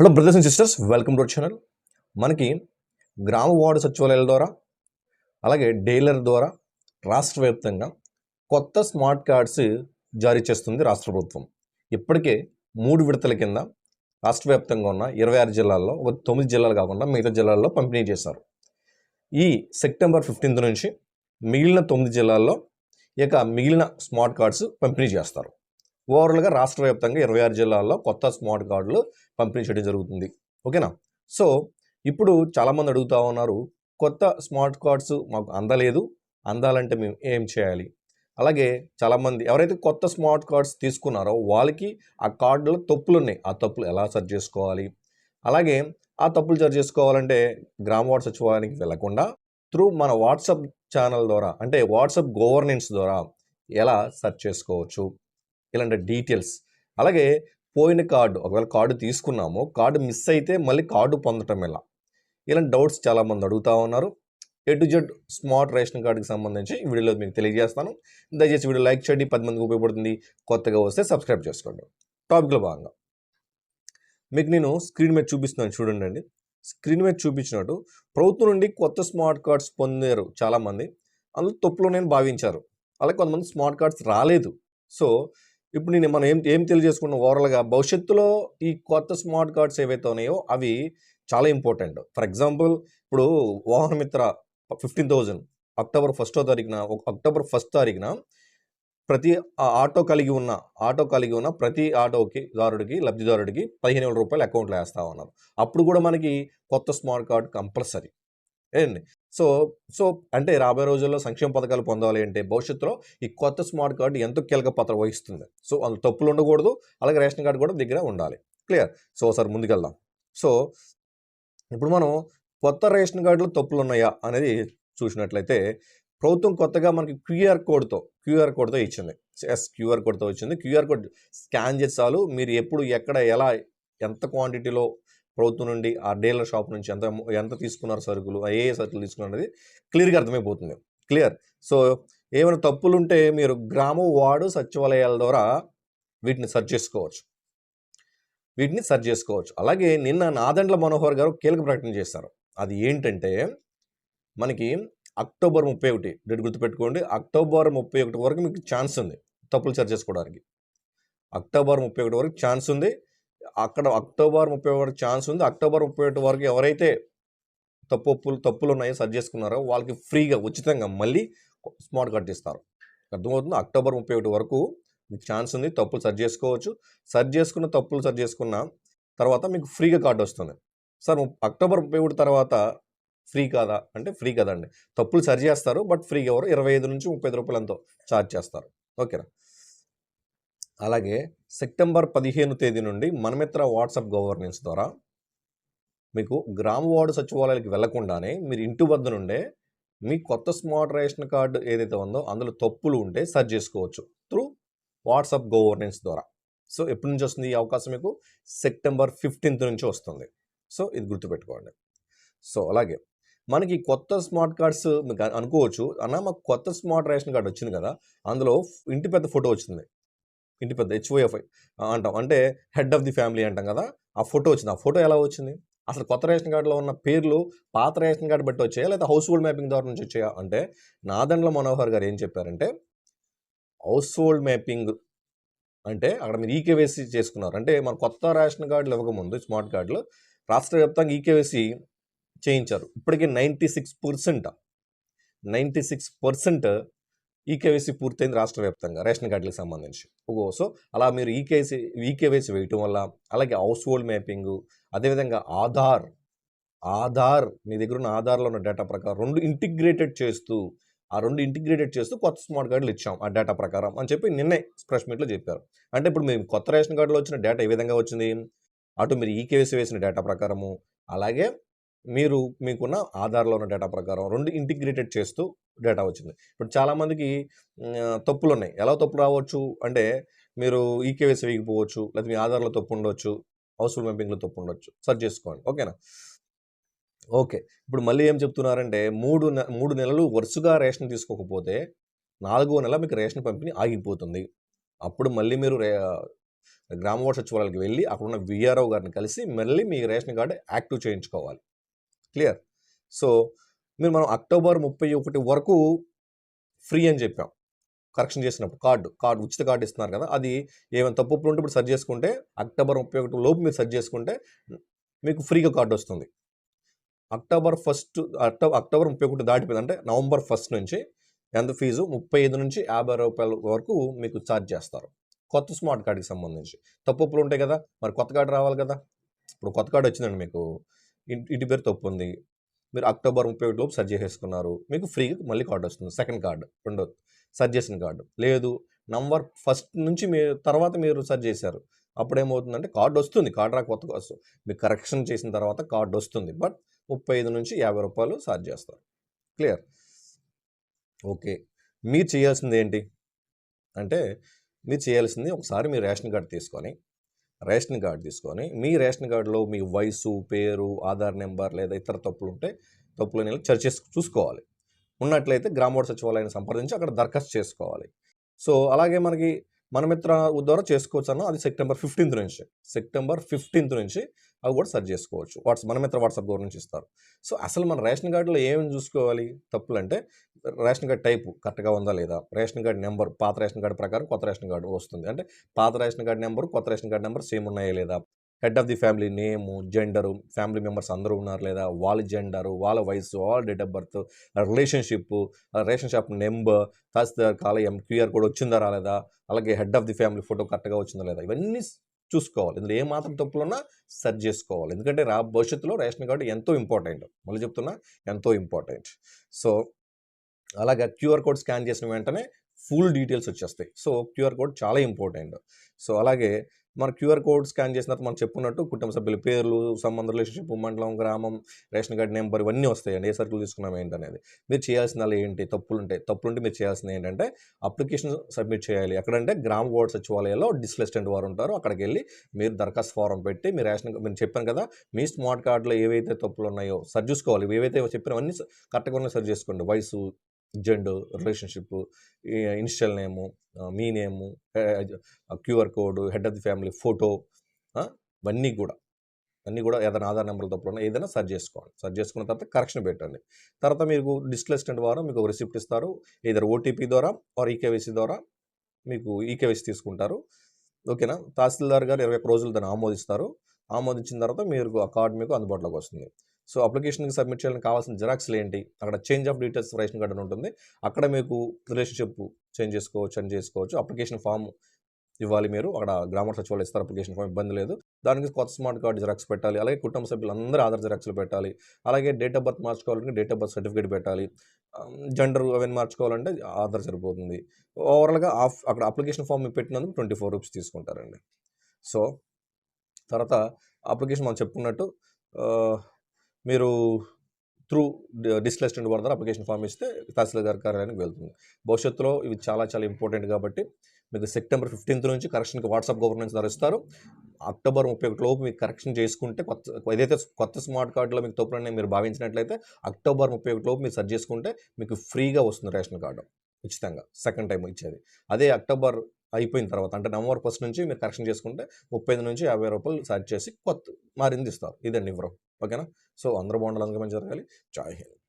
Hello brothers and sisters welcome to channel మనకి గ్రామ ward సచివాలయాల ద్వారా అలాగే డీలర్ ద్వారా రాష్ట్ర వ్యాప్తంగా కొత్త స్మార్ట్ కార్డ్స్ జారీ చేస్తుంది రాష్ట్ర ప్రభుత్వం. ఇప్పటికే మూడు విడతల కింద రాష్ట్ర వ్యాప్తంగా ఉన్న ఇరవై ఆరు జిల్లాల్లో ఒక తొమ్మిది జిల్లాలు కాకుండా మిగతా జిల్లాల్లో పంపిణీ చేశారు. ఈ సెప్టెంబర్ ఫిఫ్టీన్త్ నుంచి మిగిలిన తొమ్మిది జిల్లాల్లో ఇక మిగిలిన స్మార్ట్ కార్డ్స్ పంపిణీ చేస్తారు. ఓవరాల్గా రాష్ట్ర వ్యాప్తంగా ఇరవై ఆరు జిల్లాల్లో కొత్త స్మార్ట్ కార్డులు పంపిణీ చేయడం జరుగుతుంది. ఓకేనా? సో ఇప్పుడు చాలామంది అడుగుతా ఉన్నారు కొత్త స్మార్ట్ కార్డ్స్ మాకు అందలేదు అందాలంటే మేము ఏం చేయాలి? అలాగే చాలామంది ఎవరైతే కొత్త స్మార్ట్ కార్డ్స్ తీసుకున్నారో వాళ్ళకి ఆ కార్డులో తప్పులు ఉన్నాయి. ఆ తప్పులు ఎలా సరి చేసుకోవాలి? అలాగే ఆ తప్పులు సరి చేసుకోవాలంటే గ్రామ వార్డ్ సచివాలయానికి వెళ్ళకుండా త్రూ మన వాట్సాప్ ఛానల్ ద్వారా అంటే వాట్సాప్ గవర్నెన్స్ ద్వారా ఎలా సెర్చ్ చేసుకోవచ్చు? ఇలాంటి డీటెయిల్స్. అలాగే పోయిన కార్డు ఒకవేళ కార్డు తీసుకున్నాము కార్డు మిస్ అయితే మళ్ళీ కార్డు పొందటం ఎలా? ఇలాంటి డౌట్స్ చాలామంది అడుగుతూ ఉన్నారు. A to Z smart ration కార్డుకి సంబంధించి ఈ వీడియోలో మీకు తెలియజేస్తాను. దయచేసి వీడియో లైక్ చేయండి పది మందికి ఉపయోగపడుతుంది. కొత్తగా వస్తే సబ్స్క్రైబ్ చేసుకోండి. టాపిక్లో భాగంగా. మీకు నేను స్క్రీన్ మీద చూపిస్తున్నాను చూడండి అండి. స్క్రీన్ మీద చూపించినట్టు ప్రభుత్వం నుండి కొత్త స్మార్ట్ కార్డ్స్ పొందారు చాలామంది. అందులో తప్పులో నేను భావించారు. అలాగే కొంతమంది స్మార్ట్ కార్డ్స్ రాలేదు. సో ఇప్పుడు నేను మనం ఏం ఏం తెలియజేసుకున్నాం ఓవరాల్గా భవిష్యత్తులో ఈ కొత్త స్మార్ట్ కార్డ్స్ ఏవైతే ఉన్నాయో అవి చాలా ఇంపార్టెంట్ ఫర్ ఎగ్జాంపుల్ ఇప్పుడు Vahana Mitra fifteen thousand October ఫస్టో తారీఖున ఒక- అక్టోబర్ ఫస్ట్ తారీఖున ప్రతి ఆ ఆటో కలిగి ఉన్న ఆటో కలిగి ఉన్న ప్రతి ఆటోకి దారుడికి లబ్ధిదారుడికి పదిహేను వేల రూపాయలు అకౌంట్లో వేస్తా ఉన్నారు. అప్పుడు కూడా మనకి కొత్త స్మార్ట్ కార్డ్ కంపల్సరీ ఏండి సో సో అంటే రాబోయే రోజుల్లో సంక్షేమ పథకాలు పొందాలి అంటే భవిష్యత్తులో ఈ కొత్త స్మార్ట్ కార్డు ఎంతో కీలక పాత్ర వహిస్తుంది? సో అందులో తప్పులు ఉండకూడదు అలాగే రేషన్ కార్డు కూడా దగ్గర ఉండాలి. క్లియర్? సో ఒకసారి ముందుకెళ్దాం. సో ఇప్పుడు మనం కొత్త రేషన్ కార్డులో తప్పులు ఉన్నాయా అనేది చూసినట్లయితే ప్రభుత్వం కొత్తగా మనకి క్యూఆర్ కోడ్తో క్యూఆర్ కోడ్తో ఇచ్చింది. ఎస్ క్యూఆర్ కోడ్తో వచ్చింది క్యూఆర్ కోడ్ స్కాన్ చేసి చాలు మీరు ఎప్పుడు ఎక్కడ ఎలా ఎంత క్వాంటిటీలో ప్రభుత్వం నుండి ఆ డీలర్ షాప్ నుంచి ఎంత ఎంత తీసుకున్నారు సరుకులు ఏ ఏ సరుకులు తీసుకున్నారు అనేది క్లియర్గా అర్థమైపోతుంది. క్లియర్. సో ఏమైనా తప్పులు ఉంటే మీరు గ్రామ వార్డు సచివాలయాల ద్వారా వీటిని సర్చ్ చేసుకోవచ్చు. వీటిని సర్చ్ చేసుకోవచ్చు. అలాగే నిన్న నాదండ్ల మనోహర్ గారు కీలక ప్రకటన చేశారు. అది ఏంటంటే మనకి అక్టోబర్ ముప్పై ఒకటి డేట్ గుర్తుపెట్టుకోండి అక్టోబర్ ముప్పై ఒకటి వరకు మీకు ఛాన్స్ ఉంది తప్పులు సర్చ్ చేసుకోవడానికి. అక్టోబర్ ముప్పై ఒకటి వరకు ఛాన్స్ ఉంది. అక్కడ అక్టోబర్ ముప్పై ఒకటి ఛాన్స్ ఉంది. అక్టోబర్ ముప్పై ఒకటి వరకు ఎవరైతే తప్పులు తప్పులు ఉన్నాయో సర్చ్ చేసుకున్నారో వాళ్ళకి ఫ్రీగా ఉచితంగా మళ్ళీ స్మార్ట్ కార్డ్ ఇస్తారు. అర్థమవుతుంది? అక్టోబర్ ముప్పై ఒకటి వరకు మీకు ఛాన్స్ ఉంది తప్పులు సర్చ్ చేసుకోవచ్చు. సర్చ్ చేసుకున్న తప్పులు సర్చ్ చేసుకున్న తర్వాత మీకు ఫ్రీగా కార్డు వస్తుంది. సార్ అక్టోబర్ ముప్పై ఒకటి తర్వాత ఫ్రీ కాదా? అంటే ఫ్రీ కదండి. తప్పులు సరి చేస్తారు బట్ ఫ్రీగా ఎవరు? ఇరవై ఐదు నుంచి ముప్పై ఐదు రూపాయలు ఎంతో ఛార్జ్ చేస్తారు. ఓకేనా? అలాగే సెప్టెంబర్ పదిహేను తేదీ నుండి మనమిత్ర వాట్సాప్ గవర్నెన్స్ ద్వారా మీకు గ్రామ వార్డు సచివాలయాలకు వెళ్ళకుండానే మీరు ఇంటి వద్ద నుండే మీ కొత్త స్మార్ట్ రేషన్ కార్డు ఏదైతే ఉందో అందులో తప్పులు ఉంటే సర్చ్ చేసుకోవచ్చు త్రూ వాట్సాప్ గవర్నెన్స్ ద్వారా. సో ఎప్పటి నుంచి వస్తుంది ఈ అవకాశం మీకు? సెప్టెంబర్ ఫిఫ్టీన్త్ నుంచి వస్తుంది. సో ఇది గుర్తుపెట్టుకోండి. సో అలాగే మనకి కొత్త స్మార్ట్ కార్డ్స్ మీకు అనుకోవచ్చు. అన్న మాకు కొత్త స్మార్ట్ రేషన్ కార్డు వచ్చింది కదా అందులో ఇంటి పెద్ద ఫోటో వచ్చింది. ఇంటి పెద్ద హెచ్ఓఎఫ్ఐ అంటాం. అంటే హెడ్ ఆఫ్ ది ఫ్యామిలీ అంటాం కదా ఆ ఫోటో వచ్చింది. ఆ ఫోటో ఎలా వచ్చింది? అసలు కొత్త రేషన్ కార్డులో ఉన్న పేర్లు పాత రేషన్ కార్డు బట్టి వచ్చాయా లేదా హౌస్ హోల్డ్ మ్యాపింగ్ ద్వారా నుంచి వచ్చాయా? అంటే నాదండ్ల మనోహర్ గారు ఏం చెప్పారంటే హౌస్ హోల్డ్ మ్యాపింగ్ అంటే అక్కడ మీరు ఈకేవైసీ చేసుకున్నారు. అంటే మన కొత్త రేషన్ కార్డులు ఇవ్వకముందు స్మార్ట్ కార్డులు రాష్ట్ర వ్యాప్తంగా ఈకేవైసీ చేయించారు. ఇప్పటికీ ninety six percent ninety six percent eKYC పూర్తయింది రాష్ట్ర వ్యాప్తంగా రేషన్ కార్డులకు సంబంధించి. ఓ సో అలా మీరు ఈకేసీ ఈకేవైసీ వేయటం వల్ల అలాగే హౌస్ హోల్డ్ మ్యాపింగ్ అదేవిధంగా ఆధార్ ఆధార్ మీ దగ్గర ఉన్న ఆధార్లో ఉన్న డేటా ప్రకారం రెండు ఇంటిగ్రేటెడ్ చేస్తూ ఆ రెండు ఇంటిగ్రేటెడ్ చేస్తూ కొత్త స్మార్ట్ కార్డులు ఇచ్చాం ఆ డేటా ప్రకారం అని చెప్పి నిన్నే ప్రెస్ మీట్లో చెప్పారు. అంటే ఇప్పుడు మేము కొత్త రేషన్ కార్డులో వచ్చిన డేటా ఏ విధంగా వచ్చింది? అటు మీరు ఈకేవైసీ వేసిన డేటా ప్రకారము అలాగే మీరు మీకున్న ఆధార్లో ఉన్న డేటా ప్రకారం రెండు ఇంటిగ్రేటెడ్ చేస్తూ డేటా వచ్చింది. ఇప్పుడు చాలామందికి తప్పులు ఉన్నాయి ఎలా తప్పులు రావచ్చు అంటే మీరు ఈకేవైసీ వేయకపోవచ్చు లేదా మీ ఆధార్లో తప్పు ఉండొచ్చు హౌస్ఫుల్ మ్యాపింగ్లో తప్పు ఉండొచ్చు. సర్చ్ చేసుకోండి. ఓకేనా? ఓకే. ఇప్పుడు మళ్ళీ ఏం చెప్తున్నారంటే మూడు మూడు నెలలు వరుసగా రేషన్ తీసుకోకపోతే నాలుగో నెల మీకు రేషన్ పంపిణీ ఆగిపోతుంది. అప్పుడు మళ్ళీ మీరు రే గ్రామ వార్డు సచివాలయానికి వెళ్ళి అక్కడ ఉన్న విఆర్ఓ గారిని కలిసి మళ్ళీ మీ రేషన్ కార్డు యాక్టివ్ చేయించుకోవాలి. క్లియర్. సో మీరు మనం అక్టోబర్ ముప్పై ఒకటి వరకు ఫ్రీ అని చెప్పాం. కరెక్షన్ చేసినప్పుడు కార్డు కార్డు ఉచిత కార్డు ఇస్తున్నారు కదా అది ఏమైనా తప్పు ఉంటే ఇప్పుడు సర్చ్ చేసుకుంటే అక్టోబర్ ముప్పై ఒకటి లోపు మీరు సర్చ్ చేసుకుంటే మీకు ఫ్రీగా కార్డు వస్తుంది. అక్టోబర్ ఫస్ట్ అక్టోబర్ అక్టోబర్ ముప్పై ఒకటి దాటిపోయింది. అంటే నవంబర్ ఫస్ట్ నుంచి ఎంత ఫీజు? ముప్పై ఐదు నుంచి యాభై రూపాయల వరకు మీకు ఛార్జ్ చేస్తారు. కొత్త స్మార్ట్ కార్డ్కి సంబంధించి. తప్పులు ఉంటాయి కదా మరి కొత్త కార్డు రావాలి కదా. ఇప్పుడు కొత్త కార్డు వచ్చిందండి మీకు. ఇంటి పేరు తప్పు ఉంది మీరు అక్టోబర్ ముప్పై ఒకటి లోపు సర్చ్ చేసేసుకున్నారు. మీకు ఫ్రీగా మళ్ళీ కార్డు వస్తుంది. సెకండ్ కార్డు రెండో సర్చ్ చేసిన కార్డు. లేదు నంబర్ ఫస్ట్ నుంచి మీ తర్వాత మీరు సర్చ్ చేశారు. అప్పుడు ఏమవుతుందంటే కార్డు వస్తుంది. కార్డు రాక కొత్త వస్తుంది మీరు కరెక్షన్ చేసిన తర్వాత కార్డు వస్తుంది. బట్ ముప్పై ఐదు నుంచి యాభై రూపాయలు ఛార్జ్ చేస్తారు. క్లియర్? ఓకే. మీరు చేయాల్సింది ఏంటి అంటే మీరు చేయాల్సింది ఒకసారి మీ రేషన్ కార్డు తీసుకొని రేషన్ కార్డు తీసుకొని మీ రేషన్ కార్డులో మీ వయసు పేరు ఆధార్ నెంబర్ లేదా ఇతర తప్పులు ఉంటే తప్పులు అనేవి చర్చ చూసుకోవాలి. ఉన్నట్లయితే గ్రామోడ సచివాలయాన్ని సంప్రదించి అక్కడ దరఖాస్తు చేసుకోవాలి. సో అలాగే మనకి మన మిత్ర ద్వారా చేసుకోవచ్చు అన్న అది సెప్టెంబర్ ఫిఫ్టీన్త్ నుంచి. సెప్టెంబర్ ఫిఫ్టీన్త్ నుంచి అవి కూడా సెర్చ్ చేసుకోవచ్చు. వాట్స్ మన మిత్ర వాట్సాప్ ద్వారా నుంచి ఇస్తారు. సో అసలు మన రేషన్ కార్డులో ఏమేమి చూసుకోవాలి? తప్పులు అంటే రేషన్ కార్డ్ టైపు కరెక్ట్గా ఉందా లేదా? రేషన్ కార్డ్ నెంబర్ పాత రేషన్ కార్డు ప్రకారం కొత్త రేషన్ కార్డు వస్తుంది. అంటే పాత రేషన్ కార్డు నెంబర్ కొత్త రేషన్ కార్డు నెంబర్ సేమ్ ఉన్నాయా లేదా? Head of the family name gender family members అందరూ ఉన్నారు లేదా? వాళ్ళ జెండరు వాళ్ళ వయసు వాళ్ళ date of birth relationship ration shop number తహసీల్దార్ కాలయం క్యూఆర్ కోడ్ వచ్చిందా రాలేదా? అలాగే head of the family photo కరెక్ట్గా వచ్చిందా లేదా? ఇవన్నీ చూసుకోవాలి. ఇందులో ఏ మాత్రం తప్పులు ఉన్నా సెర్చ్ చేసుకోవాలి. ఎందుకంటే రా భవిష్యత్తులో రేషన్ కార్డు ఎంతో ఇంపార్టెంట్. మళ్ళీ చెప్తున్నా ఎంతో ఇంపార్టెంట్. సో అలాగే క్యూఆర్ కోడ్ స్కాన్ చేసిన వెంటనే ఫుల్ డీటెయిల్స్ వచ్చేస్తాయి. సో క్యూఆర్ కోడ్ చాలా ఇంపార్టెంట్. సో అలాగే మన క్యూఆర్ కోడ్ స్కాన్ చేసిన తర్వాత మనం చెప్పుకున్నట్టు కుటుంబ సభ్యుల పేర్లు సంబంధ రిలేషన్షిప్ మండలం గ్రామం రేషన్ కార్డు నెంబర్ ఇవన్నీ వస్తాయండి. ఏ సర్కిల్ తీసుకున్నాం ఏంటనేది. మీరు చేయాల్సిన ఏంటి? తప్పులు ఉంటాయి తప్పులు ఉంటే మీరు చేయాల్సింది ఏంటంటే అప్లికేషన్ సబ్మిట్ చేయాలి. ఎక్కడంటే గ్రామ వార్డ్ సచివాలయంలో డిస్లెస్టెంట్ వారు ఉంటారో. అక్కడికి వెళ్ళి మీరు దరఖాస్తు ఫారం పెట్టి మీ రేషన్ మీరు చెప్పాను కదా మీ స్మార్ట్ కార్డులో ఏవైతే తప్పులు ఉన్నాయో సరి చూసుకోవాలి. ఏవైతే చెప్పినవన్నీ కరెక్ట్గా ఉన్నాయి సరి చేసుకోండి. వయసు gender relationship initial name me name QR code head of the family photo ఇవన్నీ కూడా అన్నీ కూడా ఏదైనా ఆధార్ నెంబర్లతో తప్పులు ఏదైనా సర్చ్ చేసుకోండి సర్చ్ చేసుకున్న తర్వాత కరెక్షన్ పెట్టండి. తర్వాత మీకు డిస్ప్లేస్మెంట్ ద్వారా మీకు ఒక రిసిప్ట్ ఇస్తారు. ఇద్దరు ఓటీపీ ద్వారా ఆర్ ఈకేవైసీ ద్వారా మీకు ఈకేవైసీ తీసుకుంటారు. ఓకేనా? తహసీల్దార్ గారు ఇరవై ఒక్క రోజులు దాన్ని ఆమోదిస్తారు. ఆమోదించిన తర్వాత మీరు ఆ కార్డు మీకు అందుబాటులోకి వస్తుంది. సో అప్లికేషన్కి సబ్మిట్ చేయాలని కావాల్సిన జిరాక్స్లు ఏంటి? అక్కడ change of details ration card అని ఉంటుంది. అక్కడ మీకు రిలేషన్షిప్ చేంజ్ చేసుకోవచ్చు అని చేసుకోవచ్చు. అప్లికేషన్ ఫామ్ ఇవ్వాలి మీరు. అక్కడ గ్రామ సచివాలయం ఇస్తారు అప్లికేషన్ ఫామ్ ఇబ్బంది లేదు. దానికి కొత్త స్మార్ట్ కార్డు జిరాక్స్ పెట్టాలి. అలాగే కుటుంబ సభ్యులందరూ ఆధార్ జిరాక్స్లు పెట్టాలి. అలాగే డేట్ ఆఫ్ బర్త్ మార్చుకోవాలంటే డేట్ ఆఫ్ బర్త్ సర్టిఫికేట్ పెట్టాలి. జెండర్ అవన్నీ మార్చుకోవాలంటే ఆధార్ సరిపోతుంది. ఓవరాల్గా ఆఫ్ అక్కడ అప్లికేషన్ ఫామ్ పెట్టినందుకు ట్వంటీ ఫోర్ రూపీస్ తీసుకుంటారండి. సో తర్వాత అప్లికేషన్ మనం చెప్పుకున్నట్టు మీరు త్రూ డిస్లెస్టెంట్ వారి ద్వారా అప్లికేషన్ ఫామ్ ఇస్తే తహసీల్దార్ కార్యాలయానికి వెళ్తుంది. భవిష్యత్తులో ఇవి చాలా చాలా ఇంపార్టెంట్ కాబట్టి మీకు సెప్టెంబర్ ఫిఫ్టీన్త్ నుంచి కరెక్షన్కి వాట్సాప్ గవర్నెన్స్ ధరిస్తారు. అక్టోబర్ ముప్పై ఒకటి లోపు మీకు కరెక్షన్ చేసుకుంటే కొత్త ఏదైతే కొత్త స్మార్ట్ కార్డులో మీకు తప్పులని మీరు భావించినట్లయితే అక్టోబర్ ముప్పై ఒకటి లోపు మీరు సర్చ్ చేసుకుంటే మీకు ఫ్రీగా వస్తుంది రేషన్ కార్డు ఉచితంగా సెకండ్ టైం ఇచ్చేది. అదే అక్టోబర్ అయిపోయిన తర్వాత అంటే నవంబర్ ఫస్ట్ నుంచి మీరు కరెక్షన్ చేసుకుంటే ముప్పై ఐదు నుంచి యాభై రూపాయలు సెర్చ్ చేసి కొత్త మారింది ఇస్తారు. ఇదండి ఇవ్వరు ఓకేనా? సో అందరూ బాగుండాలి మంచి జరగాలి. జై హింద్.